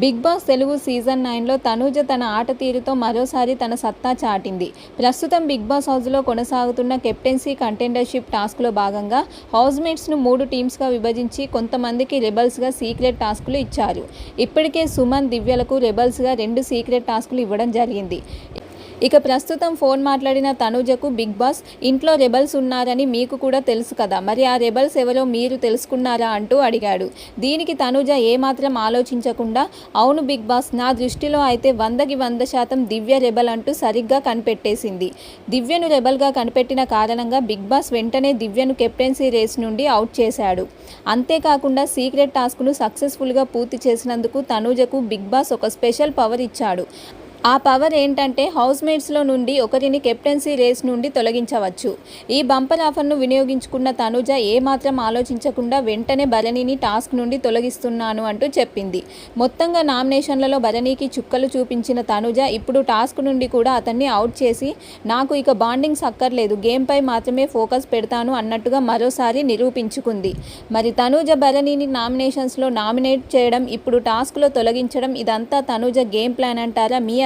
Big boss Telugu season నైన్లో తనూజ తన ఆట తీరుతో మరోసారి తన సత్తా చాటింది. ప్రస్తుతం బిగ్ బాస్ హౌస్లో కొనసాగుతున్న కెప్టెన్సీ కంటెండర్షిప్ టాస్క్లో భాగంగా హౌస్మేట్స్ను మూడు టీమ్స్గా విభజించి కొంతమందికి రెబల్స్గా సీక్రెట్ టాస్కులు ఇచ్చారు. ఇప్పటికే సుమన్ దివ్యలకు రెబల్స్గా రెండు సీక్రెట్ టాస్కులు ఇవ్వడం జరిగింది. ఇక ప్రస్తుతం ఫోన్ మాట్లాడిన తనుజకు బిగ్ బాస్ ఇంట్లో రెబల్స్ ఉన్నారని మీకు కూడా తెలుసు కదా. మరి ఆ రెబల్స్ ఎవరో మీరు తెలుసుకున్నారా అంటూ అడిగాడు. దీనికి తనుజ ఏమాత్రం ఆలోచించకుండా అవును బిగ్ బాస్ నా దృష్టిలో అయితే వందకి వంద శాతం దివ్య రెబల్ అంటూ సరిగ్గా కనిపెట్టేసింది. దివ్యను రెబల్గా కనిపెట్టిన కారణంగా బిగ్ బాస్ వెంటనే దివ్యను కెప్టెన్సీ రేస్ నుండి అవుట్ చేశాడు. అంతేకాకుండా సీక్రెట్ టాస్క్ను సక్సెస్ఫుల్గా పూర్తి చేసినందుకు తనుజకు బిగ్ బాస్ ఒక స్పెషల్ పవర్ ఇచ్చాడు. ఆ పవర్ ఏంటంటే హౌస్ మేట్స్లో నుండి ఒకరిని కెప్టెన్సీ రేస్ నుండి తొలగించవచ్చు. ఈ బంపర్ ఆఫర్ను వినియోగించుకున్న తనుజ ఏమాత్రం ఆలోచించకుండా వెంటనే భరణిని టాస్క్ నుండి తొలగిస్తున్నాను అంటూ చెప్పింది. మొత్తంగా నామినేషన్లలో భరణికి చుక్కలు చూపించిన తనుజ ఇప్పుడు టాస్క్ నుండి కూడా అతన్ని అవుట్ చేసి నాకు ఇక బాండింగ్స్ అక్కర్లేదు గేమ్పై మాత్రమే ఫోకస్ పెడతాను అన్నట్టుగా మరోసారి నిరూపించుకుంది. మరి తనుజ భరణిని నామినేషన్స్లో నామినేట్ చేయడం ఇప్పుడు టాస్క్లో తొలగించడం ఇదంతా తనుజ గేమ్ ప్లాన్ అంటారా? మీ